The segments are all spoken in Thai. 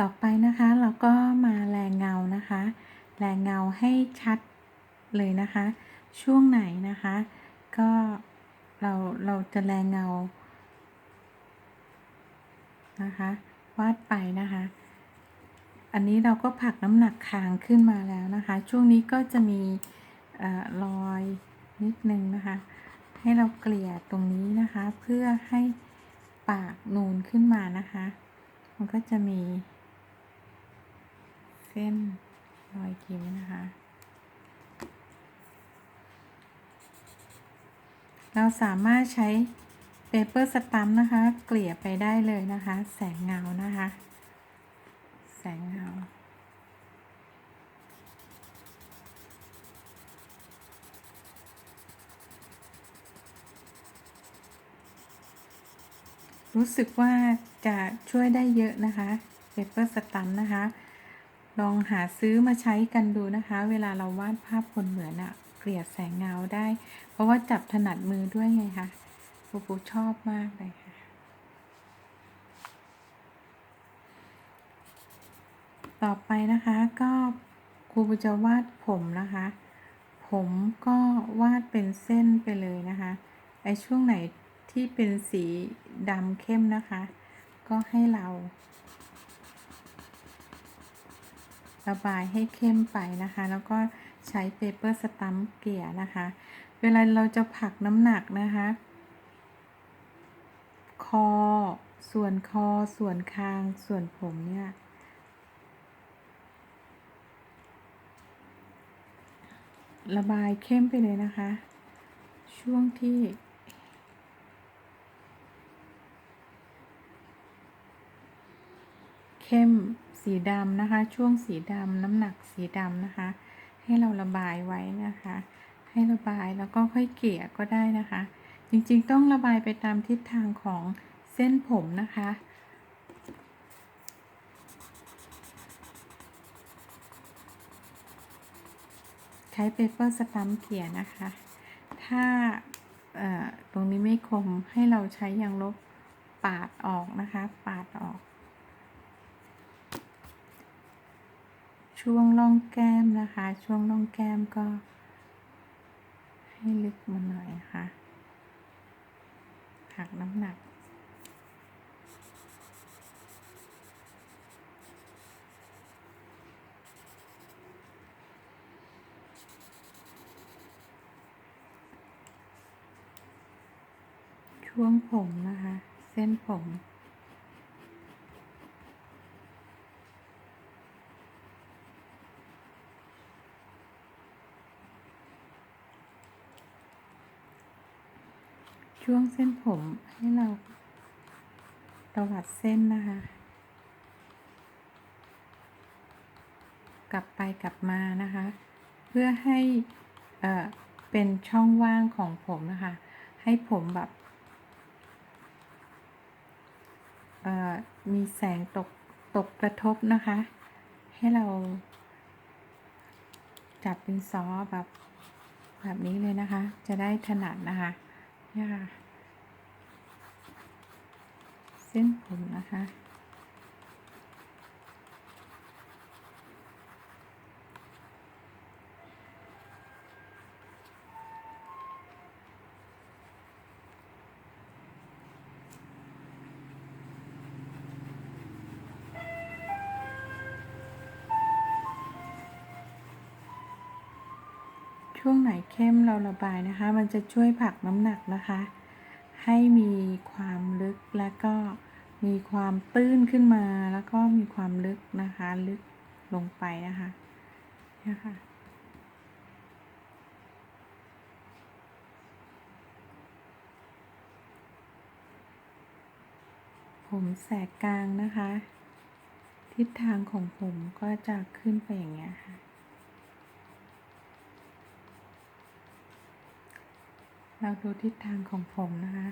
ต่อไปนะคะเราก็มาแรงเงานะคะ แรงเงาให้ชัดเลยนะคะ ช่วงไหนนะคะ ก็เราเราจะแรงเงานะคะวาดไปนะคะ อันนี้เราก็ผลักน้ำหนักคางขึ้นมาแล้วนะคะ ช่วงนี้ก็จะมีเออรอยนิดนึงนะคะ ให้เราเกลี่ยตรงนี้นะคะ เพื่อให้ปากนูนขึ้นมานะคะ มันก็จะมี เส้นรอยคิ้วนะคะ เราสามารถใช้เปเปอร์สตัมนะคะ เกลี่ยไปได้เลยนะคะ แสงเงานะคะ แสงเงารู้สึกว่าจะช่วยได้เยอะนะคะเปเปอร์สตัมนะคะ ลองหาซื้อมาใช้กันดูนะคะ เวลาเราวาดภาพคนเหมือนอะเกลี่ยแสงเงาได้ เพราะว่าจับถนัดมือด้วยไงคะปูปูชอบมากเลยค่ะ ต่อไปนะคะก็ครูปูจะวาดผมนะคะ ผมก็วาดเป็นเส้นไปเลยนะคะไอช่วงไหนที่เป็นสีดำเข้มนะคะ ก็ให้เรา ระบายให้เข้มไปนะคะ แล้วก็ใช้เปเปอร์สตัมเกลี่ยนะคะ เวลาเราจะผลักน้ำหนักนะคะ คอ ส่วนคอ ส่วนคาง ส่วนผมเนี่ยระบายเข้มไปเลยนะคะ ช่วงที่ เข้ม สีดำนะคะ ช่วงสีดำน้ำหนักสีดำนะคะ ให้เราระบายไว้นะคะ ให้ระบายแล้วก็ค่อยเกลี่ยก็ได้นะคะ จริงๆต้องระบายไปตามทิศทางของเส้นผมนะคะใช้เปเปอร์สตัมเกลี่ยนะคะ ถ้าตรงนี้ไม่คมให้เราใช้ยางลบปาดออกนะคะ ปาดออก ช่วงร่องแก้มนะคะ ช่วงร่องแก้มก็ ให้ลึกมาหน่อยนะคะหักน้ำหนัก ช่วงผมนะคะ เส้นผม ช่วงเส้นผมให้เราตวัดเส้นนะคะ กลับไปกลับมานะคะ เพื่อให้เออเป็นช่องว่างของผมนะคะ ให้ผมแบบเออมีแสงตกตกกระทบนะคะ ให้เรา จับเป็นซอแบบแบบนี้เลยนะคะ จะได้ถนัดนะคะ นี่ยค่ะ เส้นผมนะคะ ช่วงไหนเข้มเราระบายนะคะ มันจะช่วยผลักน้ำหนักนะคะ ให้มีความลึกและก็มีความตื้นขึ้นมาแล้วก็มีความลึกนะคะ ลึกลงไปนะคะเนี่ยค่ะผมแสกกลางนะคะ ทิศทางของผมก็จะขึ้นไปอย่างเงี้ยค่ะ เราดูทิศทางของผมนะคะ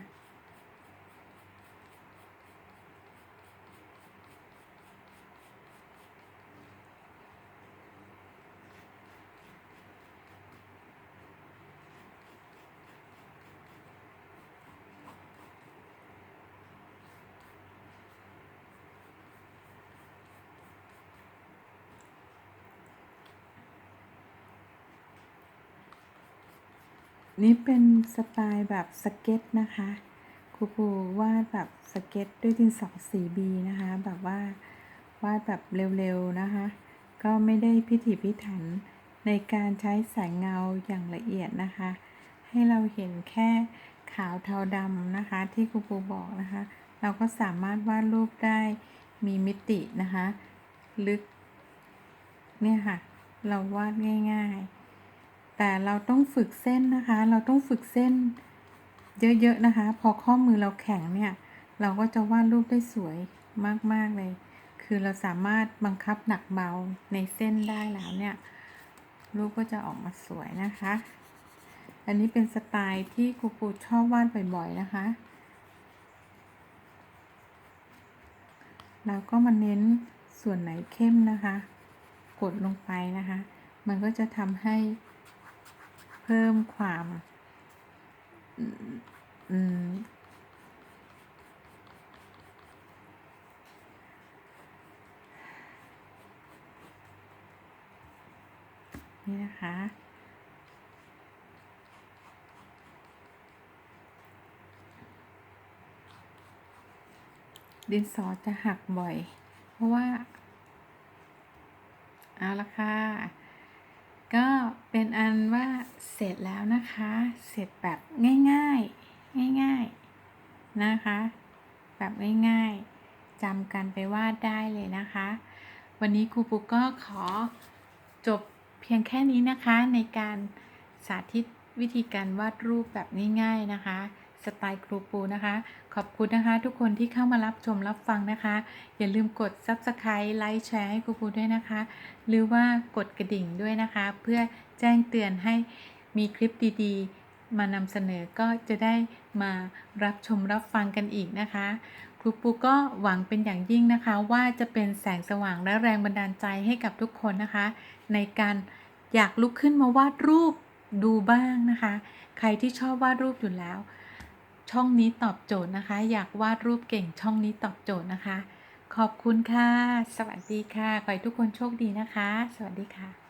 นี่เป็นสไตล์แบบสเก็ตนะคะครูปูวาดแบบสเก็ตด้วยดินสอสีบีนะคะ แบบว่าวาดแบบเร็วๆนะคะ ก็ไม่ได้พิถีพิถันในการใช้แสงเงาอย่างละเอียดนะคะ ให้เราเห็นแค่ขาวเทาดำนะคะ ที่ครูปูบอกนะคะ เราก็สามารถวาดรูปได้มีมิตินะคะ ลึก เนี่ยค่ะ เราวาดง่าย ๆ แต่เราต้องฝึกเส้นนะคะ เราต้องฝึกเส้นเยอะๆนะคะ พอข้อมือเราแข็งเนี่ย เราก็จะวาดรูปได้สวยมากๆเลย คือเราสามารถบังคับหนักเบาในเส้นได้แล้วเนี่ย รูปก็จะออกมาสวยนะคะ อันนี้เป็นสไตล์ที่ครูปูชอบวาดบ่อยๆนะคะ เราก็มาเน้นส่วนไหนเข้มนะคะ กดลงไปนะคะ มันก็จะทำให้ เพิ่มความนี่นะคะ ดินสอจะหักบ่อย เพราะว่า เอาละค่ะ ก็เป็นอันว่าเสร็จแล้วนะคะ เสร็จแบบง่ายๆ ง่ายๆ นะคะ แบบง่ายๆจำกันไปวาดได้เลยนะคะ วันนี้ครูปุกก็ขอจบเพียงแค่นี้นะคะในการสาธิตวิธีการวาดรูปแบบง่าย ๆ นะคะ สไตล์ครูปูนะคะ ขอบคุณนะคะ ทุกคนที่เข้ามารับชมรับฟังนะคะ อย่าลืมกด Subscribe ไลค์แชร์ให้ครูปูด้วยนะคะ หรือว่ากดกระดิ่งด้วยนะคะ เพื่อแจ้งเตือนให้มีคลิปดีๆ มานำเสนอก็จะได้มารับชมรับฟังกันอีกนะคะครูปูก็หวังเป็นอย่างยิ่งนะคะ ว่าจะเป็นแสงสว่างและแรงบันดาลใจให้กับทุกคนนะคะ ในการอยากลุกขึ้นมาวาดรูปดูบ้างนะคะ ใครที่ชอบวาดรูปอยู่แล้ว ช่องนี้ตอบโจทย์นะคะ อยากวาดรูปเก่งช่องนี้ตอบโจทย์นะคะ ขอบคุณค่ะ สวัสดีค่ะ ขอให้ทุกคนโชคดีนะคะ สวัสดีค่ะ